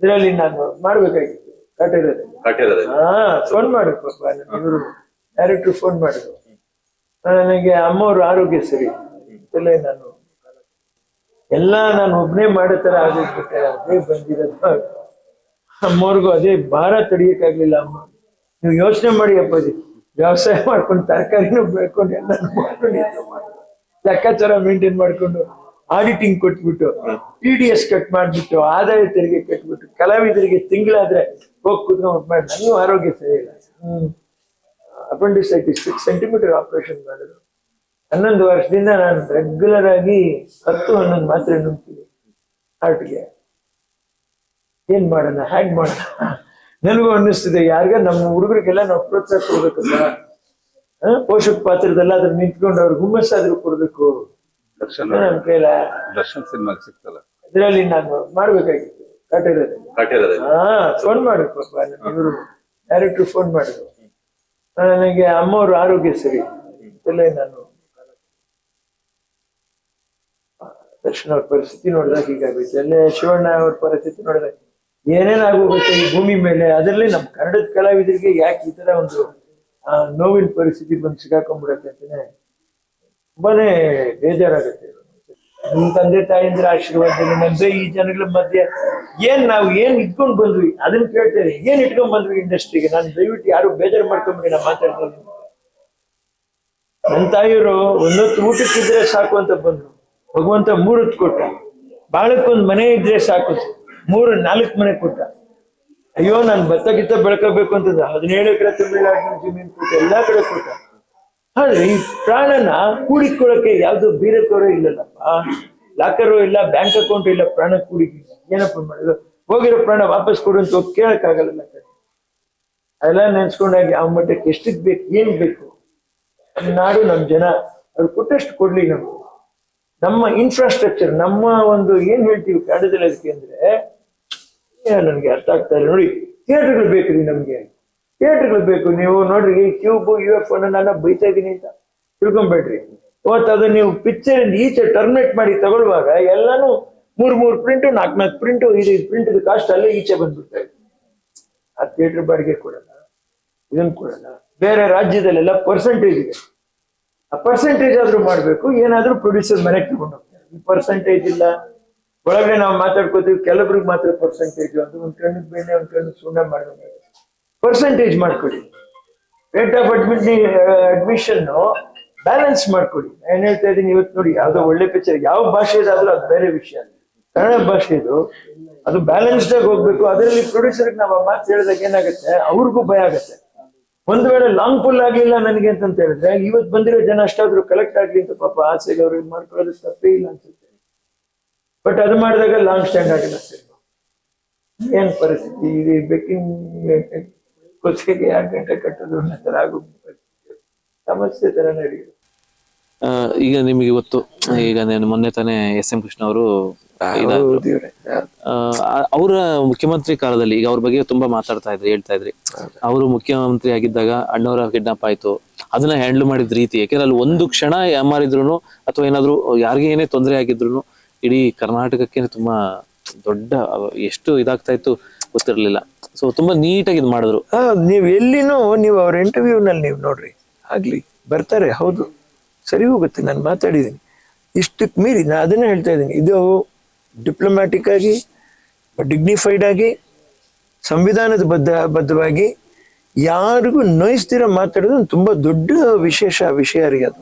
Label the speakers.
Speaker 1: ಇದರಲ್ಲಿ ನಾನು ಮಾಡ್ಬೇಕಾಗಿತ್ತು. ಕಟ್ಟಿರೋದು.
Speaker 2: ಕಟ್ಟಿರೋದು.
Speaker 1: ಹಾ ಫೋನ್ ಮಾಡು ಪಾಪ ಇವರು ಡೈರೆಕ್ಟ್ರು ಫೋನ್ ಮಾಡಿದ್ರು. ನನಗೆ ಅಮ್ಮವ್ರ ಆರೋಗ್ಯ ಸರಿ. ನಾನು ಎಲ್ಲ ನಾನು ಒಬ್ನೇ ಮಾಡೋ ತರ ಆಗೋಗ್ಬಿಟ್ಟೆ ಅದೇ ಬಂದಿರೋದು. ಅಮ್ಮವ್ರಿಗೂ ಅದೇ ಭಾರ ತಡಿಯಕ್ಕಾಗ್ಲಿಲ್ಲ ಅಮ್ಮ. ನೀವು ಯೋಚನೆ ಮಾಡಿ ಅಪ್ಪಾಜಿ ವ್ಯವಸಾಯ ಮಾಡ್ಕೊಂಡು ತರಕಾರಿನೂ ಬೆಳ್ಕೊಂಡು ಎಲ್ಲ ಮಾಡ್ಕೊಂಡು, ಲೆಕ್ಕಾಚಾರ ಮೇಂಟೈನ್ ಮಾಡ್ಕೊಂಡು ಆಡಿಟಿಂಗ್ ಕೊಟ್ಬಿಟ್ಟು ಟಿ ಡಿ ಎಸ್ ಕಟ್ ಮಾಡಿಬಿಟ್ಟು ಆದಾಯ ತೆರಿಗೆ ಕಟ್ಬಿಟ್ಟು ಕಲಾವಿದರಿಗೆ ತಿಂಗಳಾದ್ರೆ ಹೋಗಿ ಕುತ್ಕೊಂಡು ಮಾಡಿ ನನಗೂ ಆರೋಗ್ಯ ಸರಿಯಿಲ್ಲ ಅಪೆಂಡಿಸೈಟಿಸ್ ಸಿಕ್ಸ್ ಸೆಂಟಿಮೀಟರ್ ಆಪರೇಷನ್ ಮಾಡಿದ್ರು. ಹನ್ನೊಂದು ವರ್ಷದಿಂದ ನಾನು ರೆಗ್ಯುಲರ್ ಆಗಿ ಹತ್ತು ಹನ್ನೊಂದು ಮಾತ್ರೆ ನುಗ್ತೀನಿ. ಹಾರ್ಟ್ಗೆ ಏನ್ ಮಾಡೋಣ ಹ್ಯಾಂಗ್ ಮಾಡೋಣ? ನನಗೂ ಅನ್ನಿಸ್ತಿದೆ ಯಾರಿಗ ನಮ್ಮ ಹುಡುಗರಿಗೆಲ್ಲ ನಾವು ಪ್ರೋತ್ಸಾಹ ಕೊಡ್ಬೇಕಲ್ಲ ಪೋಷಕ ಪಾತ್ರದಲ್ಲ ಅದ್ರ ನಿಂತ್ಕೊಂಡು ಅವ್ರಿಗೆ ಹುಮ್ಮಸ್ಸಾದ್ರೂ ಕೊಡ್ಬೇಕು.
Speaker 2: ದರ್ಶನ್
Speaker 1: ನನ್ನ ಕೈಲ
Speaker 2: ದರ್ಶನ್ ಸಿನಿಮಾ ಸಿಕ್ತಲ್ಲ
Speaker 1: ಇದರಲ್ಲಿ ನಾನು ಮಾಡ್ಬೇಕಾಗಿತ್ತು. ಕಟ್ಟಿರೋದು.
Speaker 2: ಕಟ್ಟಿರೋದು?
Speaker 1: ಹಾ ಫೋನ್ ಮಾಡಿದ್ರು ಪಾಪ ಇವರು ಡೈರೆಕ್ಟ್ರು ಫೋನ್ ಮಾಡಿದ್ರು. ನನಗೆ ಅಮ್ಮವ್ರ ಆರೋಗ್ಯ ಸರಿ ಎಲ್ಲ ನಾನು ದರ್ಶನ್ ಅವ್ರ ಪರಿಸ್ಥಿತಿ ನೋಡಿದಾಗ ಹೀಗಾಗುತ್ತೆ ಅಲ್ಲೇ ಶಿವಣ್ಣ ಅವ್ರ ಪರಿಸ್ಥಿತಿ ನೋಡಿದಾಗ ಏನೇನಾಗೋಗುತ್ತೆ ಈ ಭೂಮಿ ಮೇಲೆ ಅದರಲ್ಲಿ ನಮ್ಮ ಕನ್ನಡದ ಕಲಾವಿದರಿಗೆ ಯಾಕೆ ಈ ತರ ಒಂದು ನೋವಿನ ಪರಿಸ್ಥಿತಿ ಬಂದು ಸಿಗಾಕೊಂಡ್ಬಿಡತ್ತೆ ಅಂತಾನೆ ತುಂಬಾನೇ ಬೇಜಾರಾಗುತ್ತೆ. ನಿಮ್ಮ ತಂದೆ ತಾಯಿಂದ್ರ ಆಶೀರ್ವಾದ ಅಂದ್ರೆ ಈ ಜನಗಳ ಮಧ್ಯೆ ಏನ್ ನಾವು ಏನ್ ಇಟ್ಕೊಂಡು ಬಂದ್ವಿ? ಅದನ್ನ ಕೇಳ್ತಾರೆ ಏನ್ ಇಟ್ಕೊಂಡ್ ಬಂದ್ವಿ ಇಂಡಸ್ಟ್ರಿಗೆ ನಾನು ದಯವಿಟ್ಟು ಯಾರು ಬೇಜಾರು ಮಾಡ್ಕೊಂಬಿಡಿ ನಾ ಮಾತಾಡ್ತೀನಿ ನನ್ನ ತಾಯಿಯವರು ಒಂದೊತ್ತು ಊಟಕ್ಕಿದ್ರೆ ಸಾಕು ಅಂತ ಬಂದ್ರು. ಭಗವಂತ ಮೂರೊತ್ತು ಕೊಟ್ಟ. ಬಾಳಕ್ಕೊಂದ್ ಮನೆ ಇದ್ರೆ ಸಾಕು. ಮೂರು, ನಾಲ್ಕು ಮನೆ ಕೊಟ್ಟ. ಅಯ್ಯೋ, ನಾನು ಭತ್ತ ಗಿತ್ತ ಬೆಳ್ಕೋಬೇಕು ಅಂತಂದ್ರೆ ಹದಿನೇಳು ಎಕರೆ ತಮಿಳ್ನಾಡಿನ ಜಮೀನು ಕೊಟ್ಟ. ಎಲ್ಲಾ ಕಡೆ ಕೊಟ್ಟ. ಆದ್ರೆ ಈ ಪ್ರಾಣನ ಕೂಡಿಕೊಳ್ಳಕ್ಕೆ ಯಾವ್ದು ಬೀರಕೋರ ಇಲ್ಲಲ್ಲಪ್ಪ. ಲಾಕರು ಇಲ್ಲ, ಬ್ಯಾಂಕ್ ಅಕೌಂಟ್ ಇಲ್ಲ, ಪ್ರಾಣ ಕೂಡಿಗೆ ಏನಪ್ಪ ಮಾಡೋದು? ಹೋಗಿರೋ ಪ್ರಾಣ ವಾಪಸ್ ಕೊಡು ಅಂತ ಹೋಗಿ ಕೇಳಕ್ಕಾಗಲ್ಲ ಅದೆಲ್ಲ ನೆನ್ಸ್ಕೊಂಡಾಗ ಯಾವ ಮಟ್ಟಕ್ಕೆ ಎಷ್ಟಕ್ ಬೇಕು, ಏನ್ ಬೇಕು? ನಮ್ಮ ನಾಡು ನಮ್ ಜನ, ಅವ್ರು ಕೊಟ್ಟಷ್ಟು ಕೊಡ್ಲಿ ನಮ್ಗೆ. ನಮ್ಮ ಇನ್ಫ್ರಾಸ್ಟ್ರಕ್ಚರ್ ನಮ್ಮ ಒಂದು ಏನ್ ಹೇಳ್ತೀವಿ ಕನ್ನಡದಲ್ಲಿ ಅದಕ್ಕೆ ಅಂದ್ರೆ ನನ್ಗೆ ಅರ್ಥ ಆಗ್ತಾ ಇಲ್ಲ. ನೋಡಿ ಥಿಯೇಟರ್ಗಳು ಬೇಕ್ರಿ ನಮ್ಗೆ. ಥಿಯೇಟರ್ಗಳು ಬೇಕು. ನೀವು ನೋಡ್ರಿ, ಈ ಕ್ಯೂಬ್ ಯು ಎಫ್ ನಾನು ಬೈತಾ ಇದೀನಿ ಅಂತ ತಿಳ್ಕೊಂಬೇಡ್ರಿ ಇವತ್ತು ಅದನ್ನ ನೀವು ಪಿಕ್ಚರ್ ಈಚೆ ಟರ್ಮಿನೇಟ್ ಮಾಡಿ ತಗೊಳ್ಳುವಾಗ ಎಲ್ಲಾನು ಮೂರ್ ಮೂರ್ ಪ್ರಿಂಟ್ ನಾಲ್ಕು ನಾಲ್ಕು ಪ್ರಿಂಟ್ ಇದು ಪ್ರಿಂಟ್ ಕಾಸ್ಟ್ ಅಲ್ಲೇ ಈಚೆ ಬಂದ್ಬಿಡ್ತಾ ಇದೆ. ಆ ಥಿಯೇಟರ್ ಬಾಡಿಗೆ ಕೊಡಲ್ಲ, ಇದನ್ನ ಕೊಡಲ್ಲ. ಬೇರೆ ರಾಜ್ಯದಲ್ಲೆಲ್ಲ ಪರ್ಸೆಂಟೇಜ್ ಇದೆ. ಆ ಪರ್ಸೆಂಟೇಜ್ ಆದ್ರೂ ಮಾಡಬೇಕು, ಏನಾದ್ರೂ ಪ್ರೊಡ್ಯೂಸರ್ ಮನೆಗೆ ತಗೊಂಡು ಹೋಗ್ತಾರೆ. ಈ ಪರ್ಸೆಂಟೇಜ್ ಇಲ್ಲ. ಒಳಗಡೆ ನಾವು ಮಾತಾಡ್ಕೋತೀವಿ, ಕೆಲವ್ರಿಗೆ ಮಾತ್ರ ಪರ್ಸೆಂಟೇಜ್ ಅಂತ ಒಂದು ಕಣ್ಣಿಗೆ ಮೇಲೆ ಒಂದು ಕಣ್ಣಿಗೆ ಸುಣ್ಣ ಮಾಡ್ಬೇಕು ಪರ್ಸೆಂಟೇಜ್ ಮಾಡ್ಕೊಡಿ. Rate of admit admission balance ಮಾಡ್ಕೊಡಿ. ನಾನು ಹೇಳ್ತಾ ಇದ್ದೀನಿ ಇವತ್ತು ನೋಡಿ, ಯಾವುದೋ ಒಳ್ಳೆ ಪಿಕ್ಚರ್ ಯಾವ ಭಾಷೆದಾದ್ರೂ ಅದು ಬೇರೆ ವಿಷಯ ಕನ್ನಡ ಭಾಷೆದು, ಅದು ಬ್ಯಾಲೆನ್ಸ್ಡ್ ಆಗಿ ಹೋಗ್ಬೇಕು. ಅದರಲ್ಲಿ ಪ್ರೊಡ್ಯೂಸರ್ಗೆ ನಾವು ಆ ಮಾತು ಹೇಳಿದಾಗ ಏನಾಗುತ್ತೆ? ಅವ್ರಿಗೂ ಭಯ ಆಗುತ್ತೆ. ಒಂದ್ ವೇಳೆ ಲಾಂಗ್ ಫುಲ್ ಆಗ್ಲಿಲ್ಲ ನನಗೆ ಅಂತ ಹೇಳಿದ್ರೆ ಇವತ್ತು ಬಂದಿರೋ ಜನ ಅಷ್ಟಾದ್ರೂ ಕಲೆಕ್ಟ್ ಆಗ್ಲಿ ಅಂತ ಪಾಪ ಆಸೆಗೆ ಅವ್ರಿಗೆ ಮಾಡ್ಕೊಳ್ಳೋದು ತಪ್ಪೇ ಇಲ್ಲ ಅನ್ಸುತ್ತೆ. ಬಟ್ ಅದು ಮಾಡಿದಾಗ ಲಾಂಗ್ ಸ್ಟ್ಯಾಂಡ್ ಆಗಿಲ್ಲ. ಏನ್ ಪರಿಸ್ಥಿತಿ? ಇದು ಕೊಚ್ಚಿಗೆ ಎರಡು ಗಂಟೆ ಕಟ್ಟೋದು ಅನ್ನೋ ಆಗೋ ಸಮಸ್ಯೆ ತರ ನಡೆಯುತ್ತೆ.
Speaker 3: ಆ, ಈಗ ನಿಮಗೆ ಇವತ್ತು ಈಗ ನಾನು ಮೊನ್ನೆ ತಾನೇ ಎಸ್ ಎಂ ಕೃಷ್ಣ ಅವರು
Speaker 1: ಹೌದು ಇವ್ರೆ.
Speaker 3: ಅವರ ಮುಖ್ಯಮಂತ್ರಿ ಕಾಲದಲ್ಲಿ ಈಗ ಅವ್ರ ಬಗ್ಗೆ ತುಂಬಾ ಮಾತಾಡ್ತಾ ಇದ್ರಿ ಹೇಳ್ತಾ ಇದ್ರಿ. ಅವರು ಮುಖ್ಯಮಂತ್ರಿ ಆಗಿದ್ದಾಗ ಅಣ್ಣವರ ಕಿಡ್ನಾಪ್ ಆಯ್ತು. ಅದನ್ನ ಹ್ಯಾಂಡಲ್ ಮಾಡಿದ ರೀತಿ ಯಾಕೆಂದ್ರೆ ಅಲ್ಲಿ ಒಂದು ಕ್ಷಣ ಯಾಮಾರಿದ್ರು ಅಥವಾ ಏನಾದ್ರು ಯಾರಿಗೆ ಏನೇ ತೊಂದರೆ ಆಗಿದ್ರು ಇಡೀ ಕರ್ನಾಟಕಕ್ಕೆ ತುಂಬಾ ದೊಡ್ಡ ಎಷ್ಟು ಇದಾಗ್ತಾ ಇತ್ತು ಗೊತ್ತಿರ್ಲಿಲ್ಲ. ಸೊ ತುಂಬಾ ನೀಟಾಗಿ ಇದು ಮಾಡಿದ್ರು.
Speaker 1: ನೀವು ನೀವ್ ಎಲ್ಲಿನೂ, ನೀವು ಅವ್ರ ಇಂಟರ್ವ್ಯೂನಲ್ಲಿ ನೀವು ನೋಡ್ರಿ. ಆಗ್ಲಿ, ಬರ್ತಾರೆ, ಹೌದು. ಸರಿ ಹೋಗುತ್ತೆ, ನಾನು ಮಾತಾಡಿದ್ದೀನಿ. ಇಷ್ಟಕ್ಕೆ ಮೀರಿ ನಾ ಅದನ್ನೇ ಹೇಳ್ತಾ ಇದ್ದೀನಿ. ಇದು ಡಿಪ್ಲೊಮ್ಯಾಟಿಕ್ ಆಗಿ ಡಿಗ್ನಿಫೈಡ್ ಆಗಿ, ಸಂವಿಧಾನದ ಬದ್ಧ, ಬದ್ಧವಾಗಿ ಯಾರಿಗೂ ನೋಯಿಸ್ದಿರ ಮಾತಾಡೋದು ತುಂಬಾ ದೊಡ್ಡ ವಿಶೇಷ ವಿಷಯ ರೀ ಅದು.